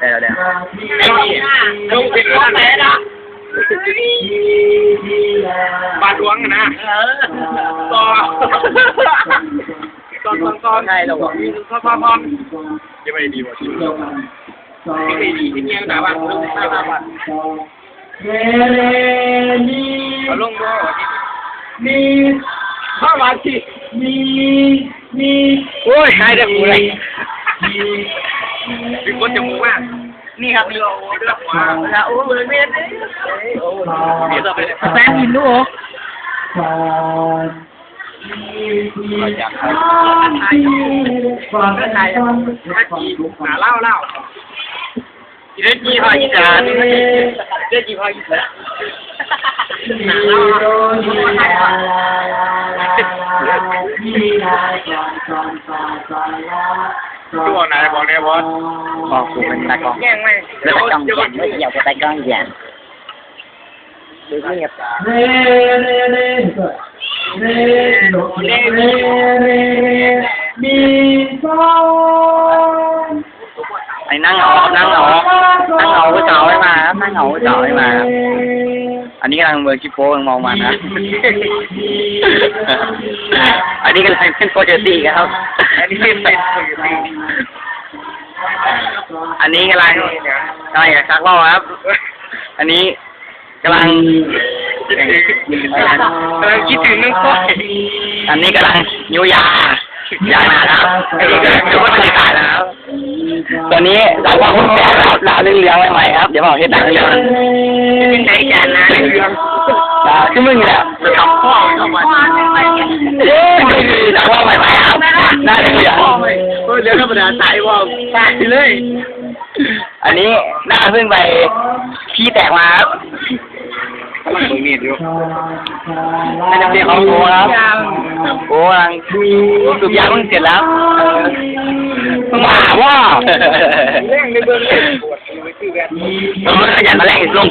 เดี๋ยวเดี๋ยวไอ้นี่ลงเป็นว่าไหนนะบาดหลวงนะต่อตอนตอนตอนใช่เราบอกตอนตอนตอนยังไม่ดีว่ะไม่ดีที่เงี้ยหนาบ้านลงหน้าบ้านเอาลงด้วยมีข้าวานที่มีมีโอ้ยหายได้หมูเลย มีคนจมูกมากนี่ครับนี่โอ้เลือกหัวแล้วโอ้เลยเม็ดเลยเดี๋ยวต่อไปเลยแฟนกินดูโอ้สอนมีมีฟังไทยถ้าจีหาเล่าเล่าจีได้จีพาอีสานได้จีพาอีสานหาเล่าโดนีลาลาลาลามีลานจอนจอนจอนลาตัวไหนบอกเนี่ยบอสบอกกูเป็นตากล้องแย่งไหมแล้วตากล้องเย็นไม่เกี่ยวกับตา กล้องเย็นดูเงียบเรเรเรเรโดเรเรเรมีสองไอ้นั่งเอานั่งเอานั่งเอาผู้สาวให้มาครับนั่งเอาผู้สาวให้มาครับอันนี้กำลังเบอร์คิโป้กำลังมองมานะ อันนี้กำลังเป็นโปรเจกต์ครับ อันนี้เป็นเป็นปกติอันนี้กำลังกำลังอยากซักรอบครับ อันนี้กำลังเออคิดถึงน้องก้อยอันนี้กำลังยูยายามาครับอันนี้กำลังยูว่าตายแล้วครับตัวนี้เราว่าคุณแก่ครับลาเรื่องเลี้ยงไว้ใหม่ครับ เดี๋ยวบอกเฮ็ดหนังเรื่อง ลาขึ้นมึงแล้วทำพ่อทำไมเอ๊ะนี่คือหนังว่าใหม่ๆครับน้าเรื่องเหลืองเออเดี๋ยวธรรมดาตายว่าตายเลย อันนี้หน้าเพิ่งไปขี้แตกมาครับกำลังมึงนี่อยู่น่าจะเป็นของโอ้ครับโอ้กำลังสูบยาเพิ่งเสร็จแล้วเพิ่งมาว่าเร่งในเบื้องต้นมันขยันมาแรงลง